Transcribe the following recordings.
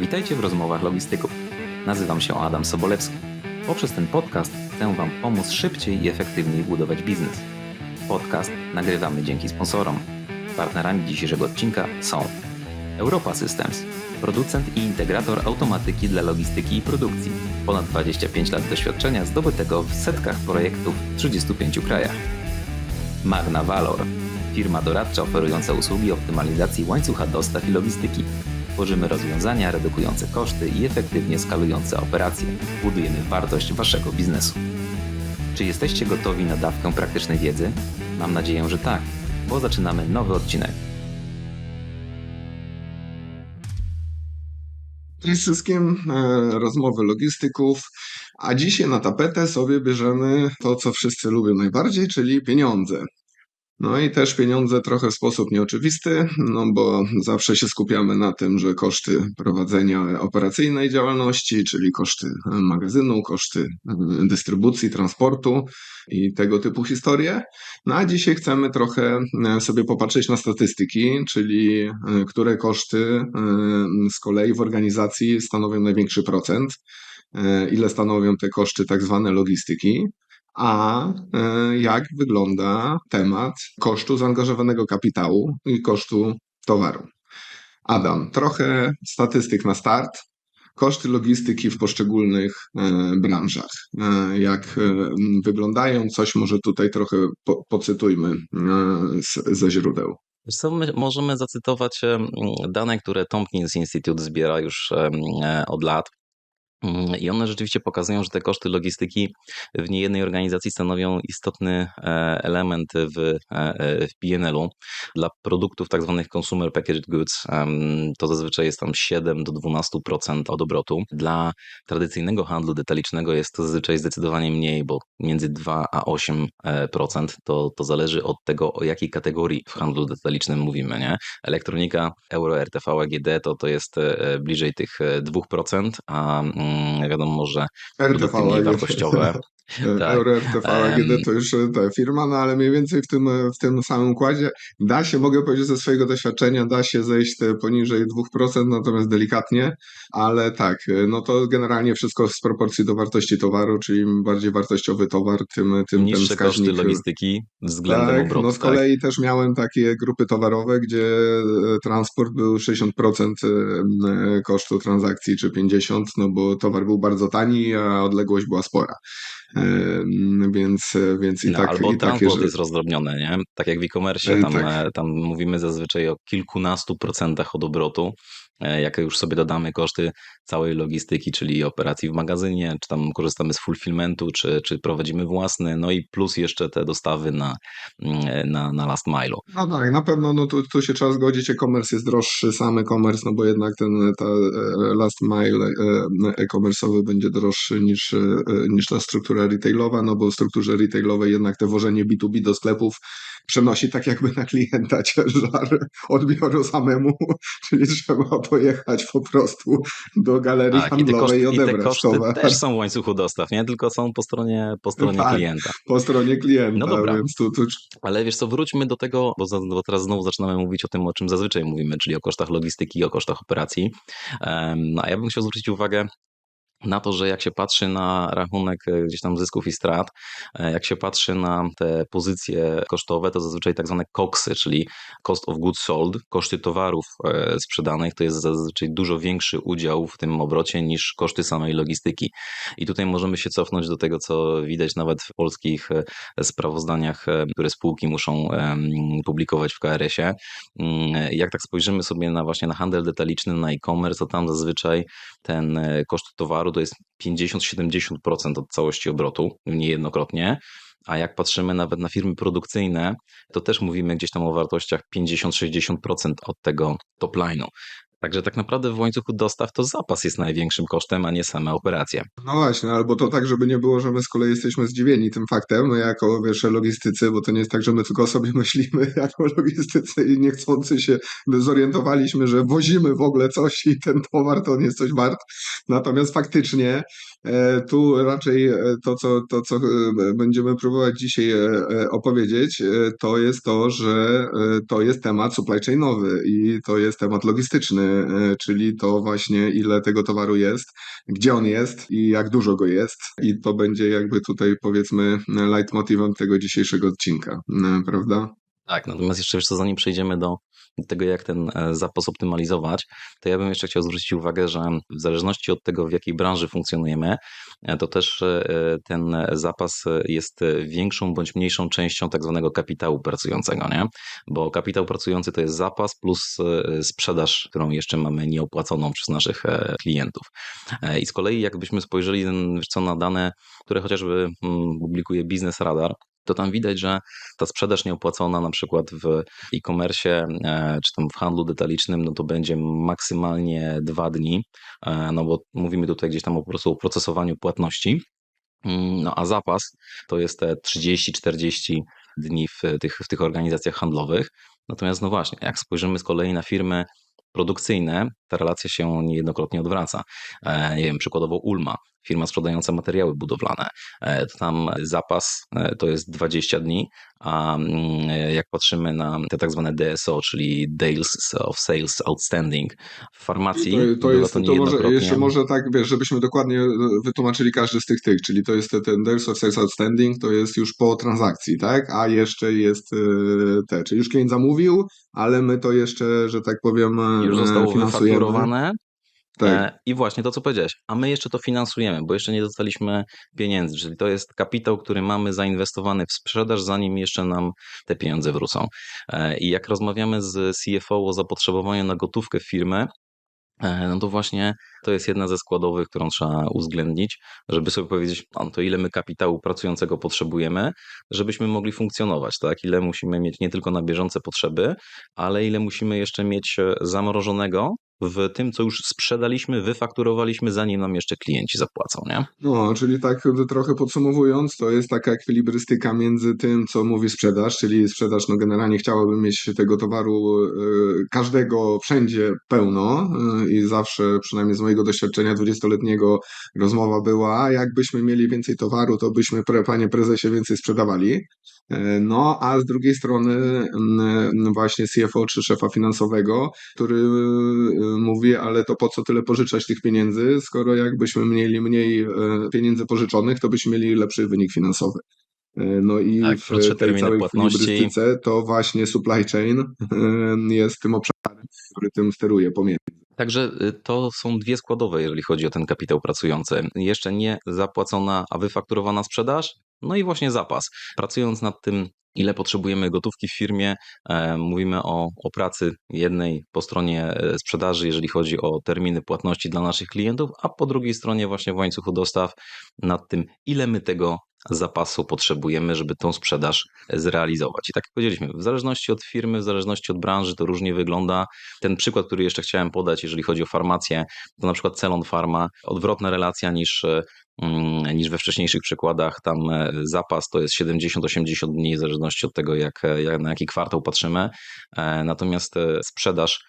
Witajcie w rozmowach logistyków. Nazywam się Adam Sobolewski. Poprzez ten podcast chcę Wam pomóc szybciej i efektywniej budować biznes. Podcast nagrywamy dzięki sponsorom. Partnerami dzisiejszego odcinka są Europa Systems, producent i integrator automatyki dla logistyki i produkcji. Ponad 25 lat doświadczenia zdobytego w setkach projektów w 35 krajach. Magna Valor, firma doradcza oferująca usługi optymalizacji łańcucha dostaw i logistyki. Tworzymy rozwiązania redukujące koszty i efektywnie skalujące operacje. Budujemy wartość Waszego biznesu. Czy jesteście gotowi na dawkę praktycznej wiedzy? Mam nadzieję, że tak, bo zaczynamy nowy odcinek. Cześć wszystkim, e, rozmowy logistyków, a dzisiaj na tapetę sobie bierzemy to, co wszyscy lubią najbardziej, czyli pieniądze. No i też pieniądze trochę w sposób nieoczywisty, no bo zawsze się skupiamy na tym, że koszty prowadzenia operacyjnej działalności, czyli koszty magazynu, koszty e, dystrybucji, transportu i tego typu historie. No a dzisiaj chcemy trochę e, sobie popatrzeć na statystyki, czyli e, które koszty z kolei w organizacji stanowią największy procent, ile stanowią te koszty tak zwane logistyki, a e, jak wygląda temat kosztu zaangażowanego kapitału i kosztu towaru. Adam, trochę statystyk na start. Koszty logistyki w poszczególnych e, branżach. E, jak wyglądają, coś może tutaj trochę po, pocytujmy ze źródeł. Możemy zacytować dane, które Tompkins Institute zbiera już od lat. Mm, I one rzeczywiście pokazują, że te koszty logistyki w niejednej organizacji stanowią istotny e, element w, e, e, w PNL-u. Dla produktów tak zwanych consumer packaged goods to zazwyczaj jest tam 7 do 12% od obrotu. Dla tradycyjnego handlu detalicznego jest to zazwyczaj zdecydowanie mniej, bo między 2 a 8% to, to zależy od tego, o jakiej kategorii w handlu detalicznym mówimy. Nie? Elektronika, euro, RTV, AGD to, to jest bliżej tych 2%, a mm, wiadomo, że produkty mniej wartościowe. tak. Euro RTV AGD to już ta firma, no ale mniej więcej w tym, w tym samym układzie da się, mogę powiedzieć ze swojego doświadczenia, da się zejść poniżej 2%, natomiast delikatnie, ale tak, no to generalnie wszystko z proporcji do wartości towaru, czyli im bardziej wartościowy towar, tym, tym Niższe ten wskaźnik... koszty logistyki względem tak, obrotu. No z tak. kolei tak. też miałem takie grupy towarowe, gdzie e, transport był 60% e, kosztu transakcji, czy 50%, no bo towar był bardzo tani, a odległość była spora. Więc, więc i no, tak. Albo i transport takie, jest rozdrobniony, nie? Tak jak w e-commerce, E, tam, tak. e, tam mówimy zazwyczaj o kilkunastu procentach od obrotu. E, jak już sobie dodamy koszty całej logistyki, czyli operacji w magazynie, czy tam korzystamy z fulfillmentu, czy, czy prowadzimy własny, no i plus jeszcze te dostawy na, mm, na, na last mile. No tak, na pewno no tu, tu się trzeba zgodzić, e-commerce jest droższy, sam e-commerce, no bo jednak ten ta e, last mile e-commerce'owy będzie droższy niż, niż ta struktura retailowa, no bo w strukturze retailowej jednak te wożenie B2B do sklepów przenosi tak jakby na klienta ciężar odbioru samemu, czyli trzeba pojechać po prostu do galerii tak, handlowej i, koszty, i odebrać i te koszty towar. też są w łańcuchu dostaw, nie? Tylko są po stronie, po stronie tak, klienta. po stronie klienta, no dobra. więc tu, tu... Ale wiesz co, wróćmy do tego, bo, za, bo teraz znowu zaczynamy mówić o tym, o czym zazwyczaj mówimy, czyli o kosztach logistyki, o kosztach operacji. No, a ja bym chciał zwrócić uwagę na to, że jak się patrzy na rachunek e, gdzieś tam zysków i strat, e, jak się patrzy na te pozycje kosztowe, to zazwyczaj tak zwane COXy, czyli cost of goods sold, koszty towarów e, sprzedanych, to jest zazwyczaj dużo większy udział w tym obrocie niż koszty samej logistyki. I tutaj możemy się cofnąć do tego, co widać nawet w polskich sprawozdaniach, które spółki muszą publikować w KRS-ie. Mm, jak tak spojrzymy sobie na właśnie na handel detaliczny, na e-commerce, to tam zazwyczaj ten koszt towaru to jest 50-70% od całości obrotu, niejednokrotnie. A jak patrzymy nawet na firmy produkcyjne, to też mówimy gdzieś tam o wartościach 50-60% od tego top line'u. Także tak naprawdę w łańcuchu dostaw to zapas jest największym kosztem, a nie same operacje. No właśnie, albo to tak, żeby nie było, że my z kolei jesteśmy zdziwieni tym faktem, my jako wiesz, logistycy, bo to nie jest tak, że my tylko sobie myślimy jako logistycy i niechcący się zorientowaliśmy, że wozimy w ogóle coś i ten towar to nie jest coś wart. Natomiast faktycznie e, tu raczej e, to, co, to, co e, będziemy próbować dzisiaj opowiedzieć, to jest to, że to jest temat supply chainowy i to jest temat logistyczny czyli to właśnie ile tego towaru jest, gdzie on jest i jak dużo go jest. I to będzie jakby tutaj powiedzmy leitmotivem tego dzisiejszego odcinka, e, prawda? Tak, natomiast jeszcze wiesz co, zanim przejdziemy do tego, jak ten e, zapas optymalizować, to ja bym jeszcze chciał zwrócić uwagę, że w zależności od tego, w jakiej branży funkcjonujemy, e, to też e, ten zapas jest większą bądź mniejszą częścią tak zwanego kapitału pracującego, nie? Bo kapitał pracujący to jest zapas plus sprzedaż, którą jeszcze mamy nieopłaconą przez naszych klientów. I z kolei jakbyśmy spojrzeli na dane, które chociażby mm, publikuje Business Radar, to tam widać, że ta sprzedaż nieopłacona na przykład w e-commerce e, czy tam w handlu detalicznym, no to będzie maksymalnie dwa dni, e, no bo mówimy tutaj gdzieś tam po prostu o procesowaniu płatności. Mm, no a zapas to jest te 30-40 dni w tych, w tych organizacjach handlowych. Natomiast no właśnie, jak spojrzymy z kolei na firmy produkcyjne, ta relacja się niejednokrotnie odwraca. E, nie wiem, przykładowo Ulma, firma sprzedająca materiały budowlane. E, to tam zapas e, to jest 20 dni, a mm, jak patrzymy na te tak zwane DSO, czyli Days of Sales Outstanding w farmacji, to, to jest, to, to może, jeszcze może tak, wiesz, żebyśmy dokładnie wytłumaczyli każdy z tych tych, czyli to jest ten Days of Sales Outstanding, to jest już po transakcji, tak, a jeszcze jest te, czyli już klient zamówił, ale my to jeszcze, że tak powiem, już zostało wyfakturowane, tak. E, I właśnie to, co powiedziałeś, a my jeszcze to finansujemy, bo jeszcze nie dostaliśmy pieniędzy, czyli to jest kapitał, który mamy zainwestowany w sprzedaż, zanim jeszcze nam te pieniądze wrócą. E, I jak rozmawiamy z CFO o zapotrzebowaniu na gotówkę firmy, e, no to właśnie to jest jedna ze składowych, którą trzeba uwzględnić, żeby sobie powiedzieć, no to ile my kapitału pracującego potrzebujemy, żebyśmy mogli funkcjonować, tak? Ile musimy mieć nie tylko na bieżące potrzeby, ale ile musimy jeszcze mieć zamrożonego w tym, co już sprzedaliśmy, wyfakturowaliśmy, zanim nam jeszcze klienci zapłacą, nie? No, czyli tak trochę podsumowując, to jest taka ekwilibrystyka między tym, co mówi sprzedaż, czyli sprzedaż, no generalnie chciałabym mieć tego towaru y, każdego wszędzie pełno y, i zawsze, przynajmniej z mojego doświadczenia dwudziestoletniego rozmowa była, a jakbyśmy mieli więcej towaru, to byśmy, panie prezesie, więcej sprzedawali. E, no, a z drugiej strony właśnie CFO czy szefa finansowego, który y, mówi, ale to po co tyle pożyczać tych pieniędzy, skoro jakbyśmy mieli mniej e, pieniędzy pożyczonych, to byśmy mieli lepszy wynik finansowy. E, no i tak, w tej całej płatności to właśnie supply chain jest tym obszarem, który tym steruje pomiędzy. Także y, to są dwie składowe, jeżeli chodzi o ten kapitał pracujący. Jeszcze nie zapłacona, a wyfakturowana sprzedaż, no i właśnie zapas. Pracując nad tym, ile potrzebujemy gotówki w firmie, e, mówimy o, o pracy jednej po stronie e, sprzedaży, jeżeli chodzi o terminy płatności dla naszych klientów, a po drugiej stronie właśnie w łańcuchu dostaw nad tym, ile my tego zapasu potrzebujemy, żeby tą sprzedaż zrealizować. I tak jak powiedzieliśmy, w zależności od firmy, w zależności od branży to różnie wygląda. Ten przykład, który jeszcze chciałem podać, jeżeli chodzi o farmację, to na przykład Celon Pharma, odwrotna relacja niż mm, niż we wcześniejszych przykładach. Tam e, zapas to jest 70-80 dni, w zależności od tego, jak, jak, na jaki kwartał patrzymy. E, natomiast e, sprzedaż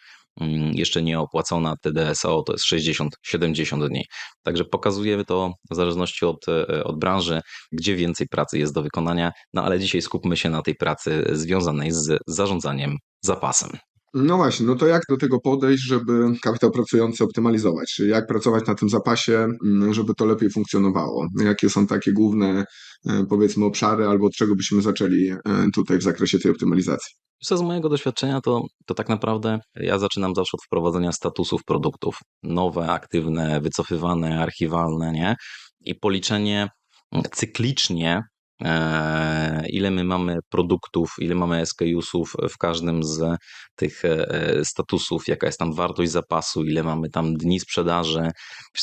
jeszcze nie opłacona TDSO to jest 60-70 dni. Także pokazujemy to w zależności od, e, od branży, gdzie więcej pracy jest do wykonania, no ale dzisiaj skupmy się na tej pracy związanej z zarządzaniem zapasem. No właśnie, no to jak do tego podejść, żeby kapitał pracujący optymalizować? Jak pracować na tym zapasie, mm, żeby to lepiej funkcjonowało? Jakie są takie główne, e, powiedzmy, obszary, albo od czego byśmy zaczęli e, tutaj w zakresie tej optymalizacji? Z mojego doświadczenia, to, to tak naprawdę ja zaczynam zawsze od wprowadzenia statusów produktów. Nowe, aktywne, wycofywane, archiwalne, nie? I policzenie cyklicznie ile my mamy produktów, ile mamy SKUsów w każdym z tych e, statusów, jaka jest tam wartość zapasu, ile mamy tam dni sprzedaży.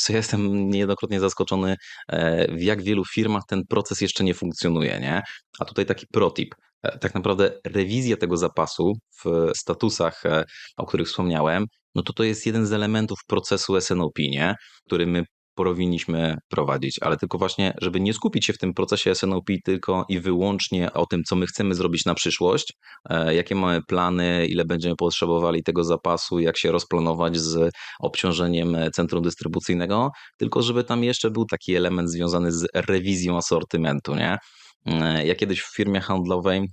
Ja jestem niejednokrotnie zaskoczony, e, w jak wielu firmach ten proces jeszcze nie funkcjonuje, nie? A tutaj taki protip – E, tak naprawdę rewizja tego zapasu w statusach, e, o których wspomniałem, no to to jest jeden z elementów procesu SNOP, nie? który my powinniśmy prowadzić, ale tylko właśnie, żeby nie skupić się w tym procesie SNOP tylko i wyłącznie o tym, co my chcemy zrobić na przyszłość, e, jakie mamy plany, ile będziemy potrzebowali tego zapasu, jak się rozplanować z obciążeniem centrum dystrybucyjnego, tylko żeby tam jeszcze był taki element związany z rewizją asortymentu, nie? E, ja kiedyś w firmie handlowej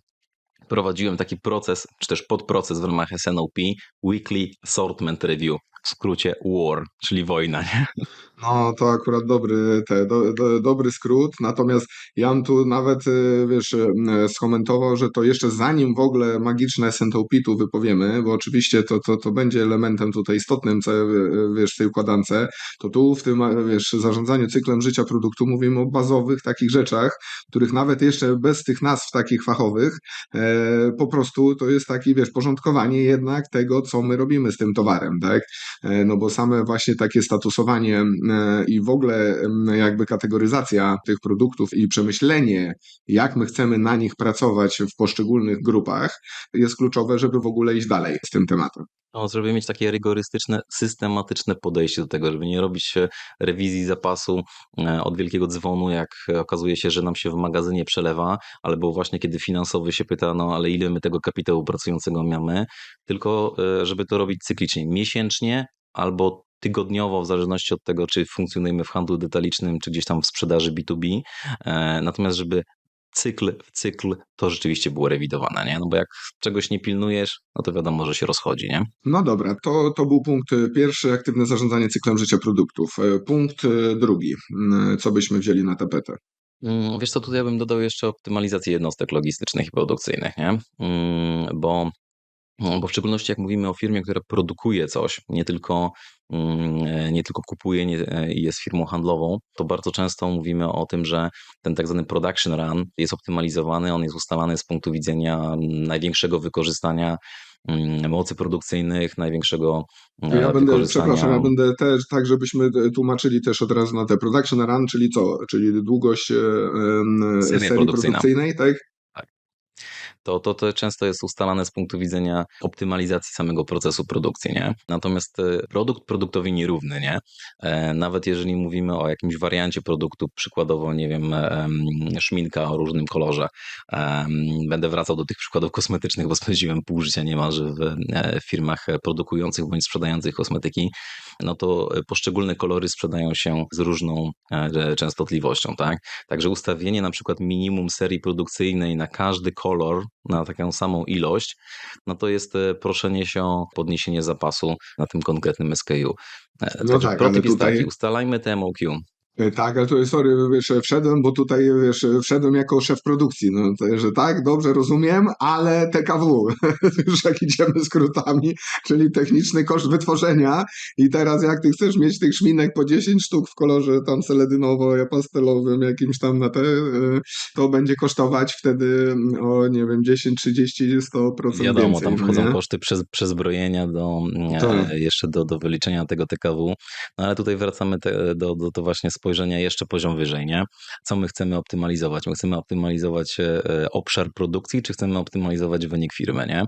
prowadziłem taki proces, czy też podproces w ramach SNOP, Weekly Assortment Review. W skrócie war, czyli wojna, nie? No, to akurat dobry, te, do, do, dobry skrót, natomiast ja tu nawet, y, wiesz, y, skomentował, że to jeszcze zanim w ogóle magiczne SNTP tu wypowiemy, bo oczywiście to, to, to będzie elementem tutaj istotnym, co, y, wiesz, w tej układance, to tu w tym, wiesz, zarządzaniu cyklem życia produktu mówimy o bazowych takich rzeczach, których nawet jeszcze bez tych nazw takich fachowych, e, po prostu to jest taki, wiesz, porządkowanie jednak tego, co my robimy z tym towarem, tak? E, no bo same właśnie takie statusowanie e, i w ogóle jakby kategoryzacja tych produktów i przemyślenie, jak my chcemy na nich pracować w poszczególnych grupach, jest kluczowe, żeby w ogóle iść dalej z tym tematem. No, żeby mieć takie rygorystyczne, systematyczne podejście do tego, żeby nie robić rewizji zapasu e, od wielkiego dzwonu, jak okazuje się, że nam się w magazynie przelewa, albo właśnie kiedy finansowy się pyta, no ale ile my tego kapitału pracującego mamy, tylko żeby to robić cyklicznie, miesięcznie albo tygodniowo, w zależności od tego, czy funkcjonujemy w handlu detalicznym, czy gdzieś tam w sprzedaży B2B. E, natomiast, żeby cykl w cykl to rzeczywiście było rewidowane, nie? No bo jak czegoś nie pilnujesz, no to wiadomo, że się rozchodzi, nie? No dobra, to, to był punkt pierwszy, aktywne zarządzanie cyklem życia produktów. E, punkt e, drugi, co byśmy wzięli na tapetę? Mm, wiesz co, tutaj ja bym dodał jeszcze optymalizację jednostek logistycznych i produkcyjnych, nie? Mm, bo bo w szczególności jak mówimy o firmie, która produkuje coś, nie tylko, mm, nie tylko kupuje nie, i jest firmą handlową, to bardzo często mówimy o tym, że ten tak zwany production run jest optymalizowany, on jest ustalany z punktu widzenia największego wykorzystania mm, mocy produkcyjnych, największszego e, ja będę, przepraszam, ja będę też tak, żebyśmy tłumaczyli też od razu na te production run, czyli co? Czyli długość e, serii produkcyjnej, tak? To, to, to często jest ustalane z punktu widzenia optymalizacji samego procesu produkcji, nie? Natomiast e, produkt produktowi nierówny, nie? E, nawet jeżeli mówimy o jakimś wariancie produktu, przykładowo, nie wiem, szminka o różnym kolorze, będę wracał do tych przykładów kosmetycznych, bo spędziłem pół życia niemalże w e, firmach produkujących bądź sprzedających kosmetyki, no to poszczególne kolory sprzedają się z różną częstotliwością, tak? Także ustawienie na przykład minimum serii produkcyjnej na każdy kolor na taką samą ilość, no to jest e, proszenie się o podniesienie zapasu na tym konkretnym SKU. E, no tak, ale tutaj... ustalajmy TMOQ. E, tak, ale to sorry, wiesz, wszedłem, bo tutaj wiesz, wszedłem jako szef produkcji, no, to, że tak, dobrze rozumiem, ale TKW, już jak idziemy skrótami, czyli techniczny koszt wytworzenia i teraz jak ty chcesz mieć tych szminek po 10 sztuk w kolorze tam seledynowo-pastelowym jakimś tam na te, e, to będzie kosztować wtedy o, nie wiem, 10, 30, 100% Wiadomo, więcej, tam no wchodzą nie? koszty przez, przezbrojenia do, e, tak. jeszcze do, do wyliczenia tego TKW, no ale tutaj wracamy te, do, do, do właśnie spojrzenia jeszcze poziom wyżej, nie? Co my chcemy optymalizować? My chcemy optymalizować e, obszar produkcji, czy chcemy optymalizować wynik firmy, nie?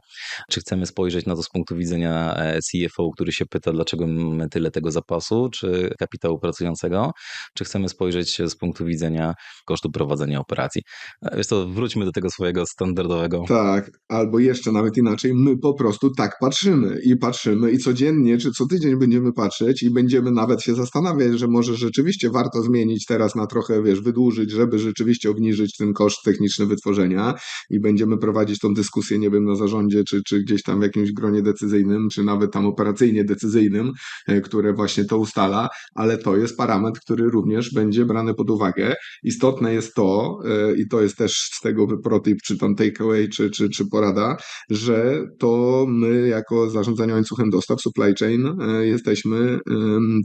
Czy chcemy spojrzeć na to z punktu widzenia e, CFO, który się pyta, dlaczego mamy tyle tego zapasu, czy kapitału pracującego, czy chcemy spojrzeć z punktu widzenia kosztu prowadzenia operacji? E, wiesz to wróćmy do tego swojego standardowego. Tak, albo jeszcze nawet inaczej, my po prostu tak patrzymy i patrzymy i codziennie, czy co tydzień będziemy patrzeć i będziemy nawet się zastanawiać, że może rzeczywiście warto zmienić zmienić teraz na trochę, wiesz, wydłużyć, żeby rzeczywiście obniżyć ten koszt techniczny wytworzenia i będziemy prowadzić tą dyskusję, nie wiem, na zarządzie, czy, czy gdzieś tam w jakimś gronie decyzyjnym, czy nawet tam operacyjnie decyzyjnym, e, które właśnie to ustala, ale to jest parametr, który również będzie brany pod uwagę. Istotne jest to, e, i to jest też z tego protip, czy tam takeaway, czy, czy, czy porada, że to my jako zarządzanie łańcuchem dostaw, supply chain, e, jesteśmy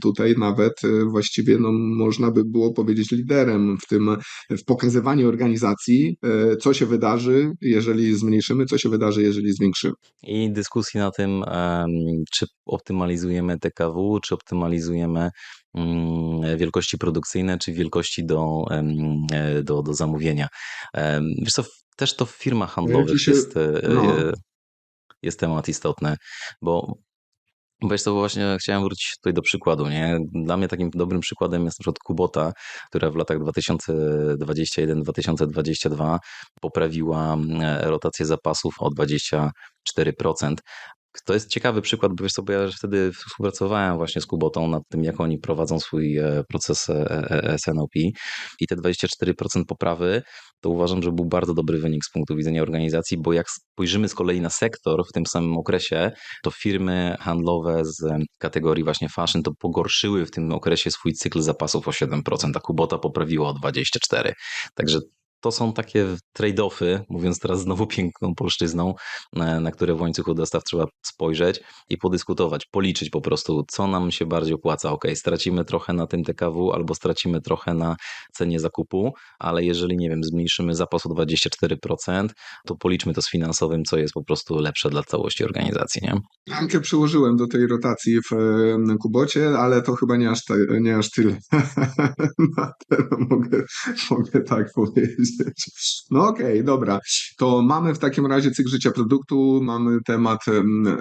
tutaj nawet właściwie, no można by było powiedzieć liderem w tym, w pokazywaniu organizacji, e, co się wydarzy, jeżeli zmniejszymy, co się wydarzy, jeżeli zwiększymy. I dyskusji na tym, czy optymalizujemy TKW, czy optymalizujemy mm, wielkości produkcyjne, czy wielkości do, e, do, do zamówienia. Wiesz co, też to w firmach handlowych się, jest, e, no. jest temat istotny, bo Wiesz to właśnie chciałem wrócić tutaj do przykładu. Nie? Dla mnie takim dobrym przykładem jest na przykład Kubota, która w latach 2021-2022 poprawiła e, rotację zapasów o 24%. To jest ciekawy przykład, bo wiesz sobie, ja wtedy współpracowałem właśnie z Kubotą nad tym, jak oni prowadzą swój e, proces SNOP i te 24% poprawy to uważam, że był bardzo dobry wynik z punktu widzenia organizacji, bo jak spojrzymy z kolei na sektor w tym samym okresie, to firmy handlowe z kategorii właśnie fashion to pogorszyły w tym okresie swój cykl zapasów o 7%, a Kubota poprawiła o 24%. Także to są takie trade-offy, mówiąc teraz znowu piękną polszczyzną, na, które w łańcuchu dostaw trzeba spojrzeć i podyskutować, policzyć po prostu, co nam się bardziej opłaca. Ok, stracimy trochę na tym TKW albo stracimy trochę na cenie zakupu, ale jeżeli, nie wiem, zmniejszymy zapas o 24%, to policzmy to z finansowym, co jest po prostu lepsze dla całości organizacji, nie? Ramkę przyłożyłem do tej rotacji w Kubocie, ale to chyba nie aż, te, nie aż tyle. Mogę, mogę tak powiedzieć. No okej, okay, dobra. To mamy w takim razie cykl życia produktu, mamy temat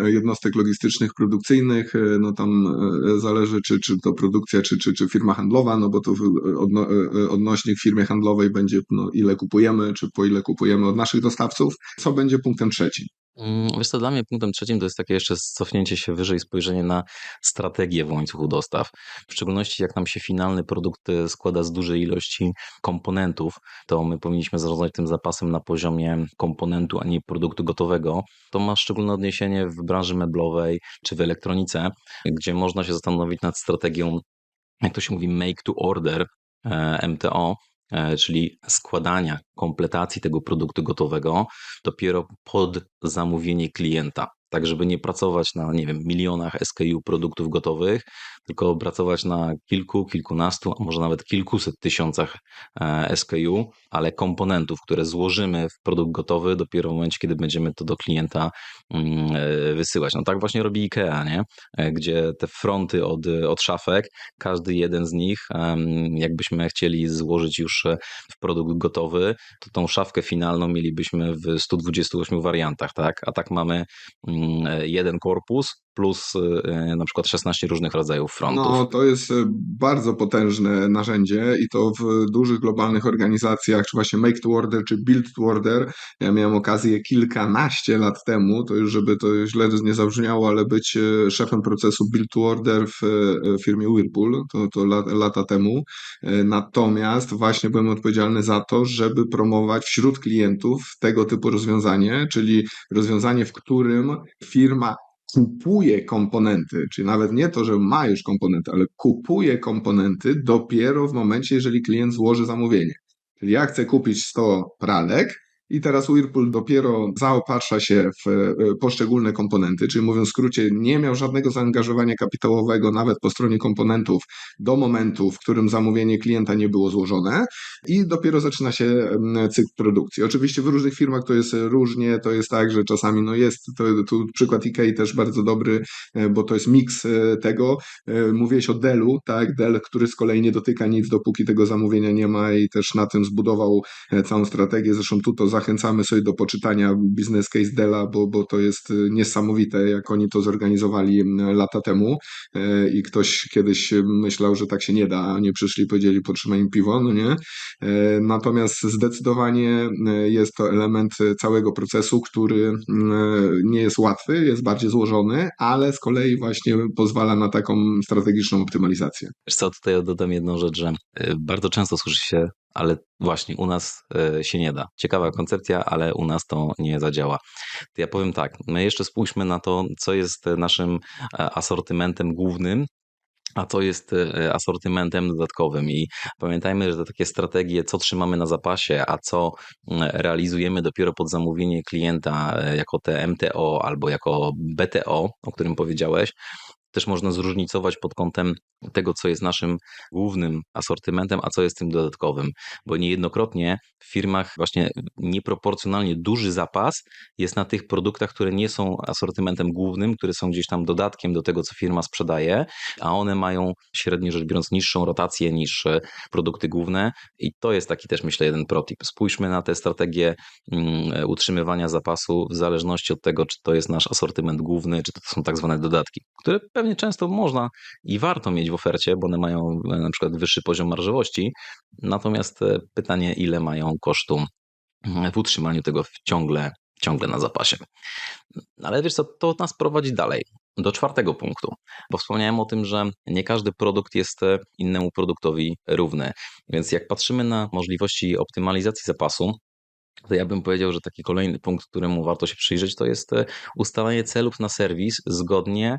jednostek logistycznych, produkcyjnych, e, no tam e, zależy czy, czy to produkcja, czy, czy, czy firma handlowa, no bo to odno, odnośnik firmy handlowej będzie no, ile kupujemy, czy po ile kupujemy od naszych dostawców. Co będzie punktem trzecim? Mm, wiesz co, dla mnie punktem trzecim to jest takie jeszcze cofnięcie się wyżej, spojrzenie na strategię w łańcuchu dostaw. W szczególności jak nam się finalny produkt e, składa z dużej ilości komponentów, to my powinniśmy zarządzać tym zapasem na poziomie komponentu, a nie produktu gotowego. To ma szczególne odniesienie w branży meblowej czy w elektronice, gdzie można się zastanowić nad strategią, jak to się mówi, make to order, e, MTO, czyli składania, kompletacji tego produktu gotowego dopiero pod zamówienie klienta tak żeby nie pracować na, nie wiem, milionach SKU produktów gotowych, tylko pracować na kilku, kilkunastu, a może nawet kilkuset tysiącach e, SKU, ale komponentów, które złożymy w produkt gotowy dopiero w momencie, kiedy będziemy to do klienta mm, e, wysyłać. No tak właśnie robi IKEA, nie? E, gdzie te fronty od, od szafek, każdy jeden z nich, jakbyśmy chcieli złożyć już w produkt gotowy, to tą szafkę finalną mielibyśmy w 128 wariantach, tak? A tak mamy mm, jeden korpus, plus y, y, na przykład 16 różnych rodzajów frontów. No, to jest y, bardzo potężne narzędzie i to w dużych globalnych organizacjach, czy właśnie make to order, czy build to order. Ja miałem okazję kilkanaście lat temu, to już żeby to źle nie zabrzmiało, ale być szefem procesu build to order w firmie Whirlpool, to, to lata temu. Natomiast właśnie byłem odpowiedzialny za to, żeby promować wśród klientów tego typu rozwiązanie, czyli rozwiązanie, w którym firma kupuje komponenty, czyli nawet nie to, że ma już komponenty, ale kupuje komponenty dopiero w momencie, jeżeli klient złoży zamówienie. Czyli ja chcę kupić 100 pralek, i teraz Whirlpool dopiero zaopatrza się w e, poszczególne komponenty, czyli mówiąc w skrócie, nie miał żadnego zaangażowania kapitałowego nawet po stronie komponentów do momentu, w którym zamówienie klienta nie było złożone i dopiero zaczyna się cykl produkcji. Oczywiście w różnych firmach to jest różnie, to jest tak, że czasami no jest, to, tu przykład IKEA też bardzo dobry, e, bo to jest miks e, tego. Mówiłeś o Dellu, tak, Dell, który z kolei nie dotyka nic, dopóki tego zamówienia nie ma i też na tym zbudował całą strategię. Zresztą tu to zachęcamy sobie do poczytania business case Dela, bo, bo to jest y, niesamowite, jak oni to zorganizowali lata temu e, i ktoś kiedyś myślał, że tak się nie da, a oni przyszli powiedzieli potrzymaj im piwo, no nie? E, natomiast zdecydowanie e, jest to element całego procesu, który nie jest łatwy, jest bardziej złożony, ale z kolei właśnie pozwala na taką strategiczną optymalizację. Wiesz co, tutaj dodam jedną rzecz, że bardzo często słyszy się ale właśnie u nas e, się nie da. Ciekawa koncepcja, ale u nas to nie zadziała. To ja powiem tak, my jeszcze spójrzmy na to, co jest naszym e, asortymentem głównym, a co jest e, asortymentem dodatkowym. I pamiętajmy, że takie strategie, co trzymamy na zapasie, a co realizujemy dopiero pod zamówienie klienta, jako te MTO albo jako BTO, o którym powiedziałeś, też można zróżnicować pod kątem tego, co jest naszym głównym asortymentem, a co jest tym dodatkowym, bo niejednokrotnie w firmach właśnie nieproporcjonalnie duży zapas jest na tych produktach, które nie są asortymentem głównym, które są gdzieś tam dodatkiem do tego, co firma sprzedaje, a one mają średnio rzecz biorąc niższą rotację niż e, produkty główne i to jest taki też myślę jeden protip. Spójrzmy na tę strategię mm, utrzymywania zapasu w zależności od tego, czy to jest nasz asortyment główny, czy to są tak zwane dodatki, które pewnie często można i warto mieć w ofercie, bo one mają e, na przykład wyższy poziom marżowości. Natomiast e, pytanie, ile mają kosztu mm, w utrzymaniu tego ciągle, ciągle na zapasie. Ale wiesz co, to nas prowadzi dalej. do czwartego punktu, bo wspomniałem o tym, że nie każdy produkt jest e, innemu produktowi równy. Więc jak patrzymy na możliwości optymalizacji zapasu, to ja bym powiedział, że taki kolejny punkt, któremu warto się przyjrzeć, to jest ustalanie celów na serwis zgodnie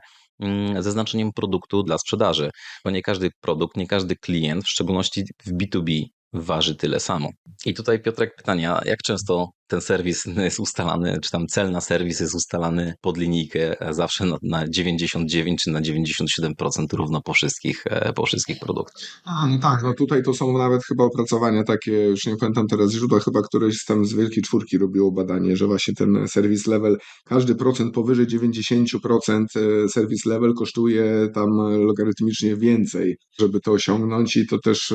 ze znaczeniem produktu dla sprzedaży, bo nie każdy produkt, nie każdy klient, w szczególności w B2B, waży tyle samo. I tutaj Piotrek pytania, jak często ten serwis jest ustalany, czy tam cel na serwis jest ustalany pod linijkę e, zawsze na, na 99 czy na 97% równo po wszystkich, e, po wszystkich produktach. A, no tak, no tutaj to są nawet chyba opracowania takie, już nie pamiętam teraz źródła, chyba któreś tam z Wielkiej Czwórki robiło badanie, że właśnie ten service level, każdy procent powyżej 90% e, service level kosztuje tam logarytmicznie więcej, żeby to osiągnąć i to też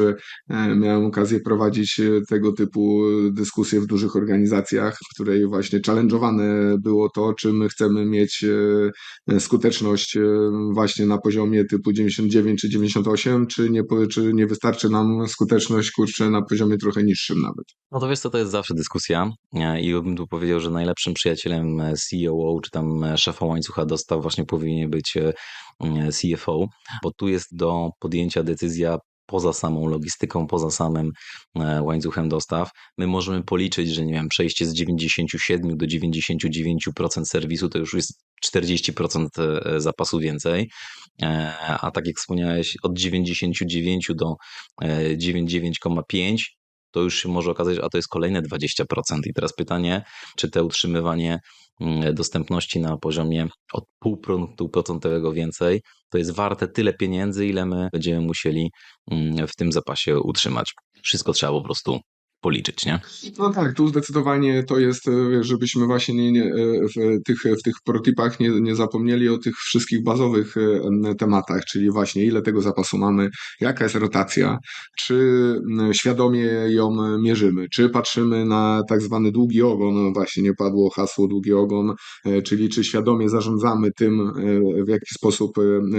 miałem okazję prowadzić tego typu dyskusje w dużych organizacjach, w której właśnie challenge'owane było to, czy my chcemy mieć e, skuteczność e, właśnie na poziomie typu 99 czy 98, czy nie, czy nie wystarczy nam skuteczność, kurczę, na poziomie trochę niższym nawet. No to wiesz co, to jest zawsze dyskusja e, i bym tu powiedział, że najlepszym przyjacielem e, CEO czy tam e, szefa łańcucha dostaw właśnie powinien być e, e, CFO, bo tu jest do podjęcia decyzja poza samą logistyką, poza samym e, łańcuchem dostaw. My możemy policzyć, że nie wiem, przejście z 97 do 99% serwisu to już jest 40% e, zapasu więcej, E, a tak jak wspomniałeś, od 99 do e, 99,5 to już się może okazać, a to jest kolejne 20%. I teraz pytanie, czy te utrzymywanie mm, dostępności na poziomie od pół punktu procentowego więcej, to jest warte tyle pieniędzy, ile my będziemy musieli mm, w tym zapasie utrzymać. Wszystko trzeba po prostu policzyć, nie? No tak, tu zdecydowanie to jest, e, żebyśmy właśnie nie, nie, e, w tych, w tych protipach nie, nie zapomnieli o tych wszystkich bazowych e, tematach, czyli właśnie ile tego zapasu mamy, jaka jest rotacja, czy świadomie ją mierzymy, czy patrzymy na tak zwany długi ogon, no właśnie nie padło hasło długi ogon, czyli czy świadomie zarządzamy tym, w jaki sposób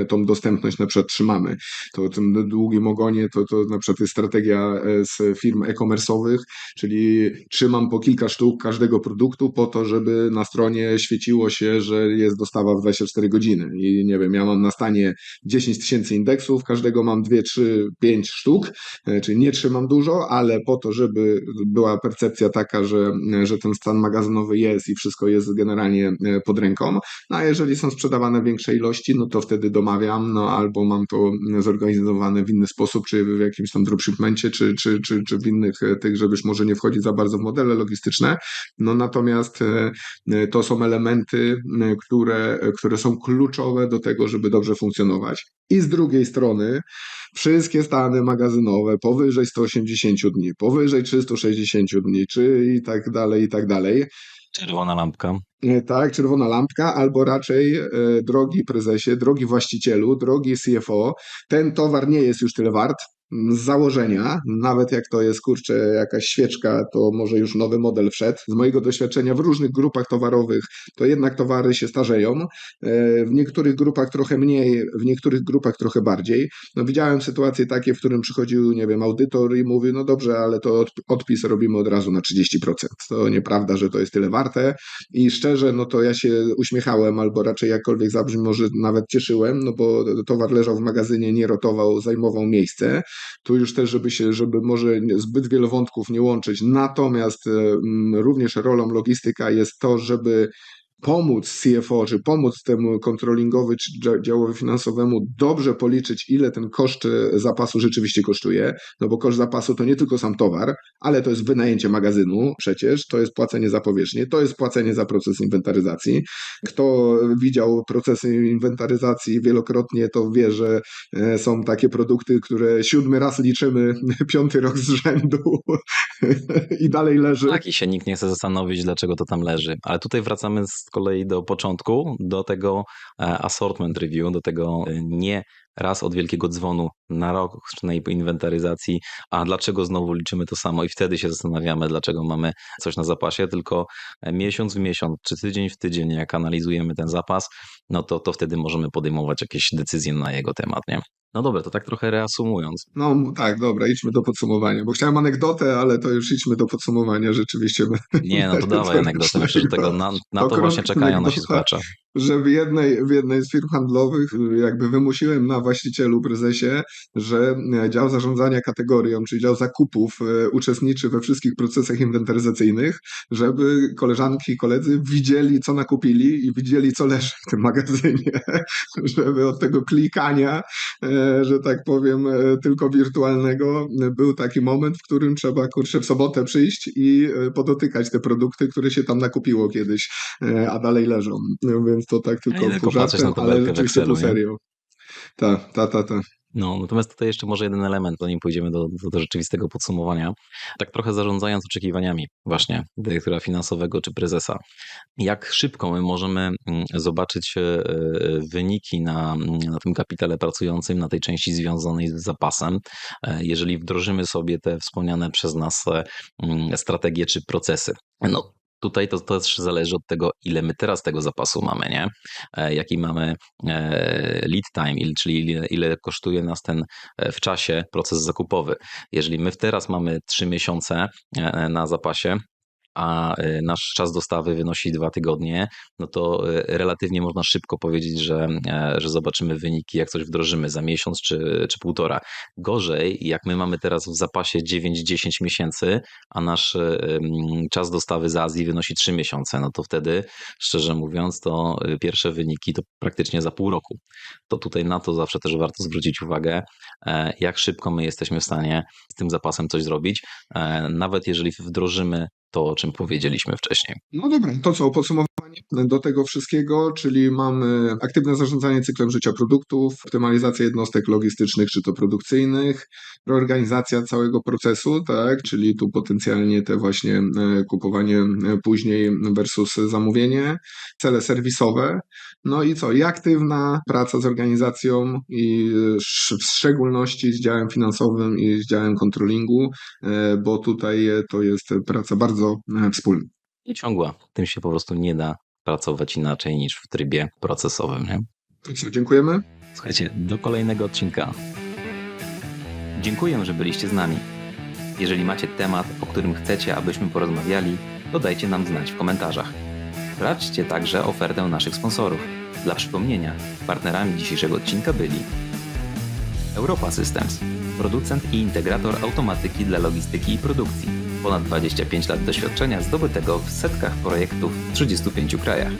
tą dostępność na przykład trzymamy. To o tym długim ogonie to, to na przykład jest strategia z firm e-commerce'owych, czyli trzymam po kilka sztuk każdego produktu po to, żeby na stronie świeciło się, że jest dostawa w 24 godziny. I nie wiem, ja mam na stanie 10 tysięcy indeksów, każdego mam 2, 3, 5 sztuk, e, czyli nie trzymam dużo, ale po to, żeby była percepcja taka, że, że ten stan magazynowy jest i wszystko jest generalnie e, pod ręką. No a jeżeli są sprzedawane większe ilości, no to wtedy domawiam, no albo mam to zorganizowane w inny sposób, czy w jakimś tam dropshipmencie, czy, czy, czy, czy w innych e, tych, żeby już może nie wchodzić za bardzo w modele logistyczne. No natomiast e, e, to są elementy, e, które, które są kluczowe do tego, żeby dobrze funkcjonować. I z drugiej strony wszystkie stany magazynowe powyżej 180 dni, powyżej 360 dni, czy i tak dalej, i tak dalej. Czerwona lampka. Tak, czerwona lampka, albo raczej e, drogi prezesie, drogi właścicielu, drogi CFO, ten towar nie jest już tyle wart. Z założenia, nawet jak to jest kurczę jakaś świeczka, to może już nowy model wszedł. Z mojego doświadczenia w różnych grupach towarowych, to jednak towary się starzeją. E, W niektórych grupach trochę mniej, w niektórych grupach trochę bardziej. No widziałem sytuacje takie, w którym przychodził, nie wiem, audytor i mówi, no dobrze, ale to od- odpis robimy od razu na 30%. To nieprawda, że to jest tyle warte. I szczerze, no to ja się uśmiechałem, albo raczej jakkolwiek zabrzmi, może nawet cieszyłem, no bo towar leżał w magazynie, nie rotował, zajmował miejsce. Tu już też, żeby się, żeby może zbyt wiele wątków nie łączyć. Natomiast również rolą logistyka jest to, żeby pomóc CFO, czy pomóc temu kontrolingowi, czy dzia- działowi finansowemu dobrze policzyć, ile ten koszt e, zapasu rzeczywiście kosztuje, no bo koszt zapasu to nie tylko sam towar, ale to jest wynajęcie magazynu przecież, to jest płacenie za powierzchnię, to jest płacenie za proces inwentaryzacji. Kto widział procesy inwentaryzacji wielokrotnie, to wie, że e, są takie produkty, które siódmy raz liczymy, piąty rok z rzędu i dalej leży. Tak, i się nikt nie chce zastanowić, dlaczego to tam leży. Ale tutaj wracamy z kolei do początku, do tego e, assortment review, do tego e, nie raz od wielkiego dzwonu na rok rocznej inwentaryzacji, a dlaczego znowu liczymy to samo i wtedy się zastanawiamy, dlaczego mamy coś na zapasie, tylko e, miesiąc w miesiąc, czy tydzień w tydzień, jak analizujemy ten zapas, no to, to wtedy możemy podejmować jakieś decyzje na jego temat, nie? No dobra, to tak trochę reasumując. No tak, dobra, idźmy do podsumowania, bo chciałem anegdotę, ale to już idźmy do podsumowania rzeczywiście. Nie, no to dawaj anegdotę. Myślę, że tego na, na to właśnie czekają nasi słuchacze. że w jednej, w jednej z firm handlowych jakby wymusiłem na właścicielu, prezesie, że dział zarządzania kategorią, czyli dział zakupów e, uczestniczy we wszystkich procesach inwentaryzacyjnych, żeby koleżanki i koledzy widzieli, co nakupili i widzieli, co leży w tym magazynie, żeby od tego klikania, e, że tak powiem, e, tylko wirtualnego, e, był taki moment, w którym trzeba, kurczę, w sobotę przyjść i e, podotykać te produkty, które się tam nakupiło kiedyś, e, a dalej leżą. No, Więc to tak tylko tabelkę ale rzeczywiście nie? serio. Ta, ta, ta, ta. No, natomiast tutaj jeszcze może jeden element, zanim pójdziemy do, do, do rzeczywistego podsumowania. Tak trochę zarządzając oczekiwaniami właśnie dyrektora finansowego czy prezesa. Jak szybko my możemy mm, zobaczyć e, e, wyniki na, na tym kapitale pracującym, na tej części związanej z zapasem, e, jeżeli wdrożymy sobie te wspomniane przez nas mm, strategie czy procesy. No, Tutaj to, też zależy od tego, ile my teraz tego zapasu mamy, nie? E, Jaki mamy e, lead time, czyli ile, kosztuje nas ten e, w czasie proces zakupowy. Jeżeli my teraz mamy 3 miesiące na zapasie, a e, nasz czas dostawy wynosi dwa tygodnie, no to e, relatywnie można szybko powiedzieć, że, e, że zobaczymy wyniki, jak coś wdrożymy za miesiąc czy, czy półtora. Gorzej, jak my mamy teraz w zapasie 9-10 miesięcy, a nasz czas dostawy z Azji wynosi 3 miesiące, no to wtedy, szczerze mówiąc, to pierwsze wyniki to praktycznie za pół roku. To tutaj na to zawsze też warto zwrócić uwagę, jak szybko my jesteśmy w stanie z tym zapasem coś zrobić, nawet jeżeli wdrożymy to, o czym powiedzieliśmy wcześniej. No dobra, to co, podsumowanie do tego wszystkiego, czyli mamy aktywne zarządzanie cyklem życia produktów, optymalizację jednostek logistycznych czy to produkcyjnych, reorganizacja całego procesu, tak, czyli tu potencjalnie te właśnie e, kupowanie e, później versus zamówienie, cele serwisowe, no i co, i aktywna praca z organizacją i w szczególności z działem finansowym i z działem kontrolingu, e, bo tutaj to jest praca bardzo e, wspólna. I ciągła. Tym się po prostu nie da pracować inaczej niż w trybie procesowym. Nie? Co, dziękujemy. Słuchajcie, do kolejnego odcinka. Dziękuję, że byliście z nami. Jeżeli macie temat, o którym chcecie, abyśmy porozmawiali, to dajcie nam znać w komentarzach. Sprawdźcie także ofertę naszych sponsorów. Dla przypomnienia, partnerami dzisiejszego odcinka byli Europa Systems, producent i integrator automatyki dla logistyki i produkcji. Ponad 25 lat doświadczenia zdobytego w setkach projektów w 35 krajach.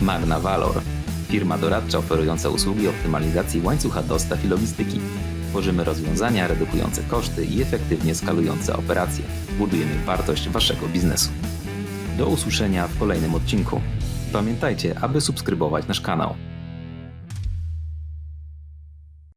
Magna Valor, firma doradcza oferująca usługi optymalizacji łańcucha dostaw i logistyki. Tworzymy rozwiązania redukujące koszty i efektywnie skalujące operacje. Budujemy wartość waszego biznesu. Do usłyszenia w kolejnym odcinku. Pamiętajcie, aby subskrybować nasz kanał.